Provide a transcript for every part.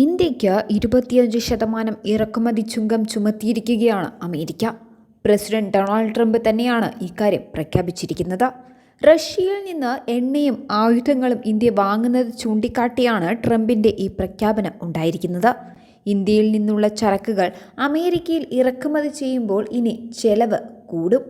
ഇന്ത്യയ്ക്ക് ഇരുപത്തിയഞ്ച് ശതമാനം ഇറക്കുമതി ചുങ്കം ചുമത്തിയിരിക്കുകയാണ് അമേരിക്ക. പ്രസിഡന്റ് ഡൊണാൾഡ് ട്രംപ് തന്നെയാണ് ഇക്കാര്യം പ്രഖ്യാപിച്ചിരിക്കുന്നത്. റഷ്യയിൽ നിന്ന് എണ്ണയും ആയുധങ്ങളും ഇന്ത്യ വാങ്ങുന്നത് ചൂണ്ടിക്കാട്ടിയാണ് ട്രംപിന്റെ ഈ പ്രഖ്യാപനം ഉണ്ടായിരിക്കുന്നത്. ഇന്ത്യയിൽ നിന്നുള്ള ചരക്കുകൾ അമേരിക്കയിൽ ഇറക്കുമതി ചെയ്യുമ്പോൾ ഇനി ചെലവ് കൂടും.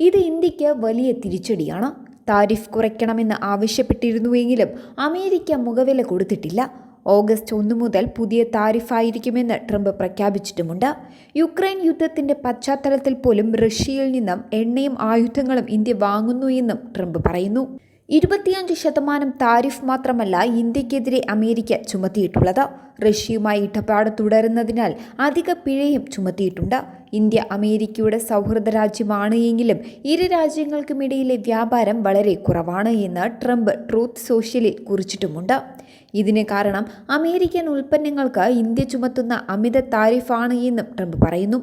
ഇത് ഇന്ത്യയ്ക്ക് വലിയ തിരിച്ചടിയാണ്. താരിഫ് കുറയ്ക്കണമെന്ന് ആവശ്യപ്പെട്ടിരുന്നുവെങ്കിലും അമേരിക്ക മുഖവില കൊടുത്തിട്ടില്ല. ഓഗസ്റ്റ് ഒന്ന് മുതൽ പുതിയ താരിഫായിരിക്കുമെന്ന് ട്രംപ് പ്രഖ്യാപിച്ചിട്ടുമുണ്ട്. യുക്രൈൻ യുദ്ധത്തിന്റെ പശ്ചാത്തലത്തിൽ പോലും റഷ്യയിൽ നിന്നും എണ്ണയും ആയുധങ്ങളും ഇന്ത്യ വാങ്ങുന്നു എന്നും ട്രംപ് പറയുന്നു. ഇരുപത്തിയഞ്ച് ശതമാനം താരിഫ് മാത്രമല്ല ഇന്ത്യക്കെതിരെ അമേരിക്ക ചുമത്തിയിട്ടുള്ളത്. റഷ്യയുമായി ഇടപാട് തുടരുന്നതിനാൽ അധിക പിഴയും ചുമത്തിയിട്ടുണ്ട്. ഇന്ത്യ അമേരിക്കയുടെ സൗഹൃദ രാജ്യമാണ് എങ്കിലും ഇരു രാജ്യങ്ങൾക്കുമിടയിലെ വ്യാപാരം വളരെ കുറവാണ് എന്ന് ട്രംപ് ട്രൂത്ത് സോഷ്യലിൽ കുറിച്ചിട്ടുമുണ്ട്. ഇതിന് കാരണം അമേരിക്കൻ ഉൽപ്പന്നങ്ങൾക്ക് ഇന്ത്യ ചുമത്തുന്ന അമിത താരിഫാണ് എന്നും ട്രംപ് പറയുന്നു.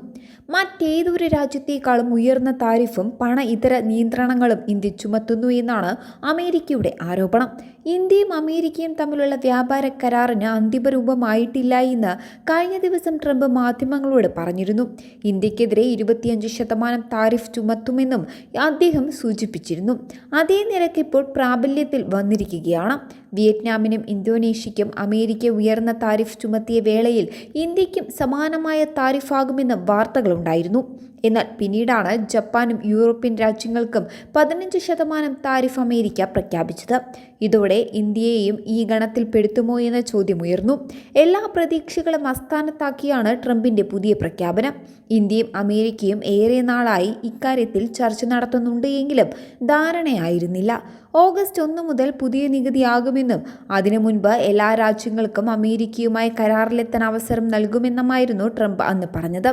മറ്റേതൊരു രാജ്യത്തേക്കാളും ഉയർന്ന താരിഫും പണ ഇതര നിയന്ത്രണങ്ങളും ഇന്ത്യ ചുമത്തുന്നു എന്നാണ് അമേരിക്കയുടെ ആരോപണം. ഇന്ത്യയും അമേരിക്കയും തമ്മിലുള്ള വ്യാപാര കരാറിന് അന്തിമ രൂപമായിട്ടില്ല എന്ന് കഴിഞ്ഞ ദിവസം ട്രംപ് മാധ്യമങ്ങളോട് പറഞ്ഞിരുന്നു. ഇന്ത്യക്കെതിരെ ഇരുപത്തിയഞ്ച് ശതമാനം താരിഫ് ചുമത്തുമെന്നും അദ്ദേഹം സൂചിപ്പിച്ചിരുന്നു. അതേ നിരക്ക് ഇപ്പോൾ പ്രാബല്യത്തിൽ വന്നിരിക്കുകയാണ്. വിയറ്റ്നാമിനും ഇന്തോനേഷ്യയ്ക്കും അമേരിക്ക ഉയർന്ന താരിഫ് ചുമത്തിയ വേളയിൽ ഇന്ത്യയ്ക്കും സമാനമായ താരിഫാകുമെന്ന് വാർത്തകളുണ്ടായിരുന്നു. എന്നാൽ പിന്നീടാണ് ജപ്പാനും യൂറോപ്യൻ രാജ്യങ്ങൾക്കും പതിനഞ്ച് ശതമാനം താരിഫ് അമേരിക്ക പ്രഖ്യാപിച്ചത്. ഇതോടെ ഇന്ത്യയെയും ഈ ഗണത്തിൽ പെടുത്തുമോ എന്ന ചോദ്യമുയർന്നു. എല്ലാ പ്രതീക്ഷകളും അസ്ഥാനത്താക്കിയാണ് ട്രംപിന്റെ പുതിയ പ്രഖ്യാപനം. ഇന്ത്യയും അമേരിക്കയും ഏറെ നാളായി ഇക്കാര്യത്തിൽ ചർച്ച നടത്തുന്നുണ്ട് എങ്കിലും ധാരണയായിരുന്നില്ല. ഓഗസ്റ്റ് ഒന്ന് മുതൽ പുതിയ നികുതിയാകുമെന്നും അതിനു മുൻപ് എല്ലാ രാജ്യങ്ങൾക്കും അമേരിക്കയുമായി കരാറിലെത്താൻ അവസരം നൽകുമെന്നുമായിരുന്നു ട്രംപ് അന്ന് പറഞ്ഞത്.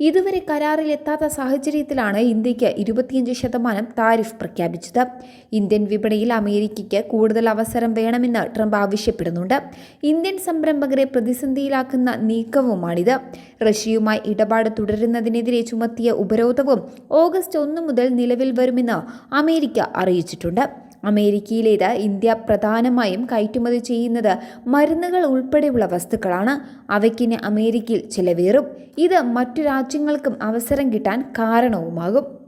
ഇതുവരെ കരാറിലെത്താത്ത സാഹചര്യത്തിലാണ് ഇന്ത്യയ്ക്ക് ഇരുപത്തിയഞ്ച് ശതമാനം താരിഫ് പ്രഖ്യാപിച്ചത്. ഇന്ത്യൻ വിപണിയിൽ അമേരിക്കയ്ക്ക് കൂടുതൽ അവസരം വേണമെന്ന് ട്രംപ് ആവശ്യപ്പെടുന്നുണ്ട്. ഇന്ത്യൻ സംരംഭകരെ പ്രതിസന്ധിയിലാക്കുന്ന നീക്കവുമാണിത്. റഷ്യയുമായി ഇടപാട് തുടരുന്നതിനെതിരെ ചുമത്തിയ ഉപരോധവും ഓഗസ്റ്റ് ഒന്ന് മുതൽ നിലവിൽ വരുമെന്ന് അമേരിക്ക അറിയിച്ചിട്ടുണ്ട്. അമേരിക്കയിലേത് ഇന്ത്യ പ്രധാനമായും കയറ്റുമതി ചെയ്യുന്നത് മരുന്നുകൾ ഉൾപ്പെടെയുള്ള വസ്തുക്കളാണ്. അവയ്ക്കിന് അമേരിക്കയിൽ ചിലവേറും. ഇത് മറ്റു രാജ്യങ്ങൾക്കും അവസരം കിട്ടാൻ കാരണവുമാകും.